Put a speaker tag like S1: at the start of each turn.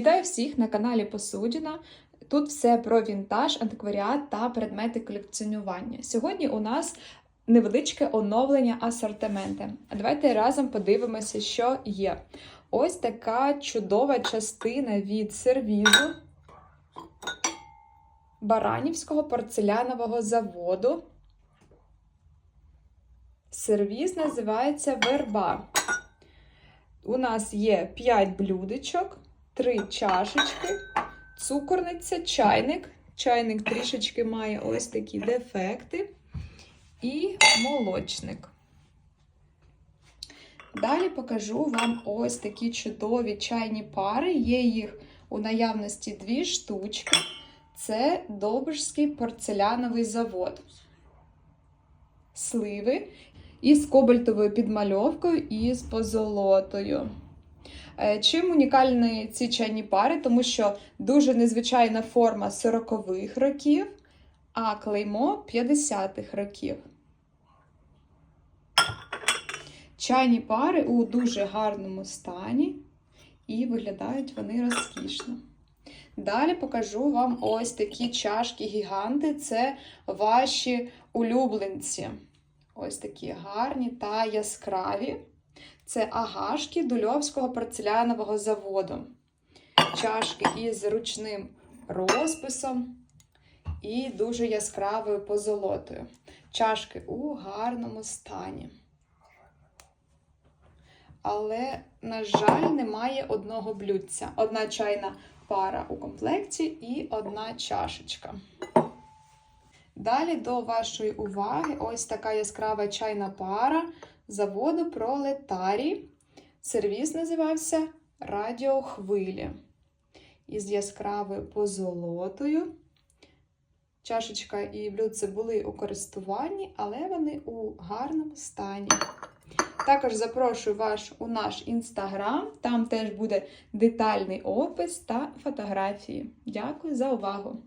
S1: Вітаю всіх на каналі Посудіна. Тут все про вінтаж, антикваріат та предмети колекціонування. Сьогодні у нас невеличке оновлення асортименти. А Давайте разом подивимося, що є. Ось така чудова частина від сервізу Баранівського порцелянового заводу. Сервіз називається верба. У нас є 5 блюдечок, 3 чашечки, цукорниця, чайник. Чайник трішечки має ось такі дефекти. І молочник. Далі покажу вам ось такі чудові чайні пари. Є їх у наявності дві штучки. Це Добржський порцеляновий завод. Сливи із кобальтовою підмальовкою і з позолотою. Е, Чим унікальні ці чайні пари? Тому що дуже незвичайна форма 40-х років, а клеймо 50-х років. Чайні пари у дуже гарному стані і виглядають вони розкішно. Далі покажу вам ось такі чашки-гіганти. Це ваші улюбленці. Ось такі гарні та яскраві. Це агашки Дульовського порцелянового заводу. Чашки із ручним розписом і дуже яскравою позолотою. Чашки у гарному стані. Але, на жаль, немає одного блюдця. Одна чайна пара у комплекті і одна чашечка. Далі до вашої уваги ось така яскрава чайна пара заводу Пролетарій. Сервіс називався Радіохвилі. Із яскравою позолотою. Чашечка і блюдце були у користуванні, але вони у гарному стані. Також запрошую вас у наш інстаграм, там теж буде детальний опис та фотографії. Дякую за увагу!